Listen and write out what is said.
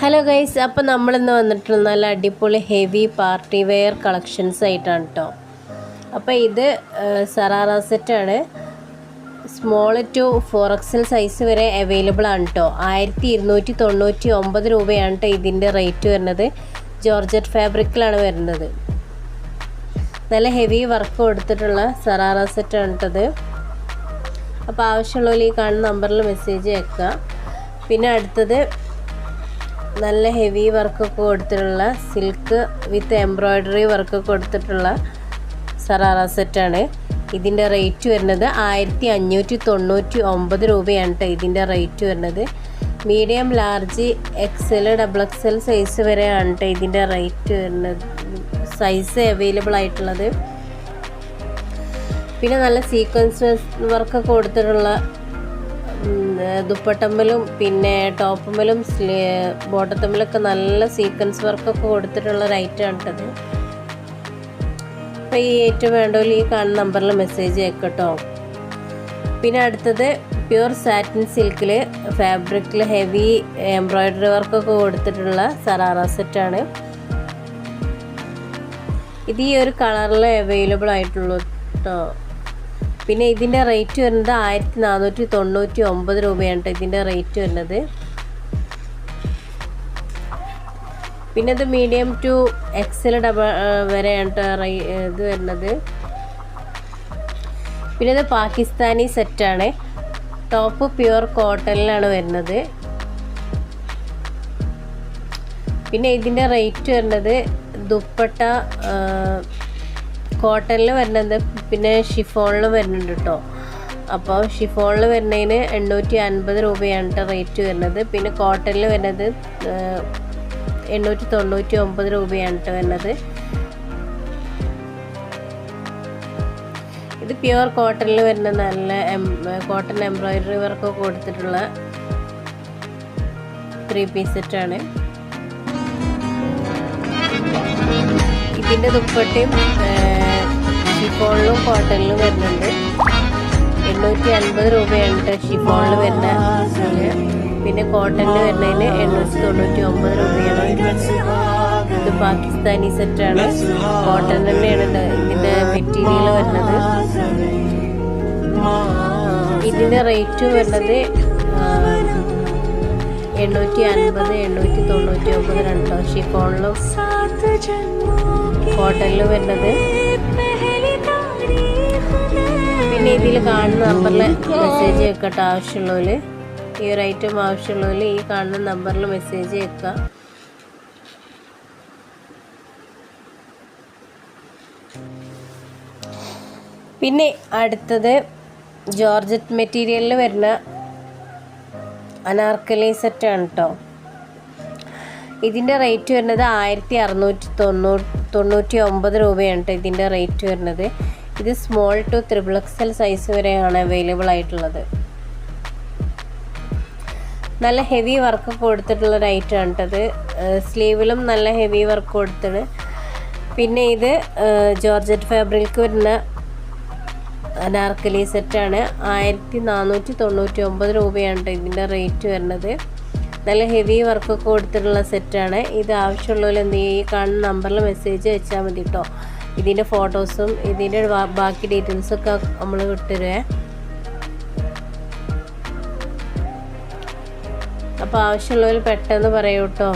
Hello guys അപ്പോൾ നമ്മളിന്ന് വന്നിട്ടുള്ള നല്ല അടിപൊളി ഹെവി പാർട്ടി വെയർ കളക്ഷൻസ് ആയിട്ടാണ് കേട്ടോ അപ്പോൾ ഇത് സറാറ സെറ്റാണ് small to four XL size വരെ അവൈലബിൾ ആണ് കേട്ടോ ആയിരത്തി ഇരുന്നൂറ്റി തൊണ്ണൂറ്റി ഒമ്പത് രൂപയാണ് കേട്ടോ ഇതിന്റെ റേറ്റ് വരുന്നത്. ജോർജറ്റ് ഫാബ്രിക്കിലാണ് വരുന്നത്. നല്ല ഹെവി വർക്ക് കൊടുത്തിട്ടുള്ള സറാറ സെറ്റാണ് കേട്ടത് അപ്പോൾ ആവശ്യമുള്ളവർ ഈ കാണുന്ന നമ്പറിൽ മെസ്സേജ് അയക്കുക. പിന്നെ അടുത്തത് നല്ല ഹെവി വർക്കൊക്കെ കൊടുത്തിട്ടുള്ള സിൽക്ക് വിത്ത് എംബ്രോയ്ഡറി വർക്കൊക്കെ കൊടുത്തിട്ടുള്ള സറാറ സെറ്റാണ് ഇതിന്റെ റേറ്റ് വരുന്നത് ആയിരത്തി അഞ്ഞൂറ്റി തൊണ്ണൂറ്റി ഒമ്പത് രൂപയാണ് കേട്ടോ ഇതിന്റെ റേറ്റ് വരുന്നത്. Medium large XL double XL size വരെയാണ് കേട്ടോ ഇതിന്റെ റേറ്റ് വരുന്നത്. സൈസ് അവൈലബിൾ ആയിട്ടുള്ളത്. പിന്നെ നല്ല സീക്വൻസ് വർക്കൊക്കെ കൊടുത്തിട്ടുള്ള ദുപ്പട്ടമ്മലും പിന്നെ ടോപ്പമ്മലും ബോട്ടത്തമ്മലൊക്കെ നല്ല സീക്വൻസ് വർക്കൊക്കെ കൊടുത്തിട്ടുള്ള ഒരു ഐറ്റമാണ് കേട്ടത് അപ്പോൾ ഈ ഏറ്റവും വേണ്ടവർ ഈ കാണുന്ന നമ്പറിൽ മെസ്സേജ് അയക്കട്ടോ. പിന്നെ അടുത്തത് പ്യുർ സാറ്റിൻ സിൽക്കിൽ ഫാബ്രിക്കിൽ ഹെവി എംബ്രോയ്ഡറി വർക്കൊക്കെ കൊടുത്തിട്ടുള്ള സറാറ സെറ്റാണ്. ഇത് ഈ ഒരു കളറിൽ അവൈലബിൾ ആയിട്ടുള്ളൂ കേട്ടോ പിന്നെ ഇതിന്റെ റേറ്റ് വരുന്നത് ആയിരത്തി നാനൂറ്റി തൊണ്ണൂറ്റി ഒമ്പത് രൂപയാണ് കേട്ടോ ഇതിന്റെ റേറ്റ് വരുന്നത്. പിന്നെ ഇത് മീഡിയം ടു എക്സൽ ഡബ വരെയാണ് ഇത് വരുന്നത്. പിന്നെ ഇത് പാകിസ്ഥാനി സെറ്റാണ്. ടോപ്പ് പ്യുവർ കോട്ടണിലാണ് വരുന്നത്. പിന്നെ ഇതിന്റെ റേറ്റ് വരുന്നത് ദുപ്പട്ട കോട്ടണിൽ വരുന്നത് പിന്നെ ഷിഫോണിൽ വരുന്നുണ്ട് കേട്ടോ അപ്പോൾ ഷിഫോണിൽ വരുന്നതിന് എണ്ണൂറ്റി അൻപത് രൂപയാണ് കേട്ടോ റേറ്റ് വരുന്നത്. പിന്നെ കോട്ടണിൽ വരുന്നത് എണ്ണൂറ്റി തൊണ്ണൂറ്റി ഒമ്പത് രൂപയാണ് കേട്ടോ വരുന്നത്. ഇത് പ്യുവർ കോട്ടണിൽ വരുന്ന നല്ല കോട്ടൺ എംബ്രോയിഡറി വർക്ക് കൊടുത്തിട്ടുള്ള ത്രീ പീസ് സെറ്റാണ്. ഇതിന്റെ ദുപ്പട്ടയും ഷിഫോണിലും കോട്ടണിലും വരുന്നുണ്ട്. എണ്ണൂറ്റി അൻപത് രൂപയാണ് ഷിഫോണിൽ വരുന്ന പിന്നെ കോട്ടണിൽ വരുന്നതിന് എണ്ണൂറ്റി തൊണ്ണൂറ്റി ഒമ്പത് രൂപയാണ് ഇത് പാകിസ്ഥാനി സെറ്റാണ് കോട്ടൺ തന്നെയാണ് ഇതിന്റെ മെറ്റീരിയൽ വരുന്നത്. ഇതിന്റെ റേറ്റ് വരുന്നത് എണ്ണൂറ്റി അൻപത് എണ്ണൂറ്റി തൊണ്ണൂറ്റി ഒമ്പത് രണ്ടോ ഷിഫോണിലും കോട്ടണിലും വരുന്നത്. പിന്നെ ഇതിൽ കാണുന്ന നമ്പറിൽ മെസ്സേജ് വെക്കട്ടെ ആവശ്യമുള്ളവർ ഈ ഒരു ഐറ്റം ആവശ്യമുള്ളവർ ഈ കാണുന്ന നമ്പറിൽ മെസ്സേജ് വെക്കുക. പിന്നെ അടുത്തത് ജോർജറ്റ് മെറ്റീരിയലിൽ വരുന്ന അനാർക്കലി സെറ്റാണ് കേട്ടോ ഇതിന്റെ റേറ്റ് വരുന്നത് ആയിരത്തി അറുന്നൂറ്റി തൊണ്ണൂറ്റി തൊണ്ണൂറ്റി ഒമ്പത് രൂപയാണ് കേട്ടോ ഇതിന്റെ റേറ്റ് വരുന്നത്. ഇത് small to triple L size വരെയാണ് അവൈലബിൾ ആയിട്ടുള്ളത്. നല്ല ഹെവി വർക്ക് കൊടുത്തിട്ടുള്ള ഒരു ഐറ്റമാണ് കേട്ടത് സ്ലീവിലും നല്ല ഹെവി വർക്ക് കൊടുത്തിട്ട്. പിന്നെ ഇത് ജോർജറ്റ് ഫാബ്രിക്ക് വരുന്ന അനാർക്കലി സെറ്റാണ് ആയിരത്തി നാനൂറ്റി തൊണ്ണൂറ്റി ഒമ്പത് രൂപയാണ് ഇതിന്റെ റേറ്റ് വരുന്നത്. നല്ല ഹെവി വർക്കൊക്കെ കൊടുത്തിട്ടുള്ള സെറ്റാണ് ഇത് ആവശ്യമുള്ളവർ ചെയ്യുക ഈ കാണുന്ന നമ്പറിൽ മെസ്സേജ് വെച്ചാൽ മതി കേട്ടോ ഇതിന്റെ ഫോട്ടോസും ഇതിന്റെ ബാക്കി ഡീറ്റെയിൽസൊക്കെ നമ്മൾ വിട്ടുതരുവേ അപ്പോൾ ആവശ്യമുള്ളവർ പെട്ടെന്ന് പറയൂ കേട്ടോ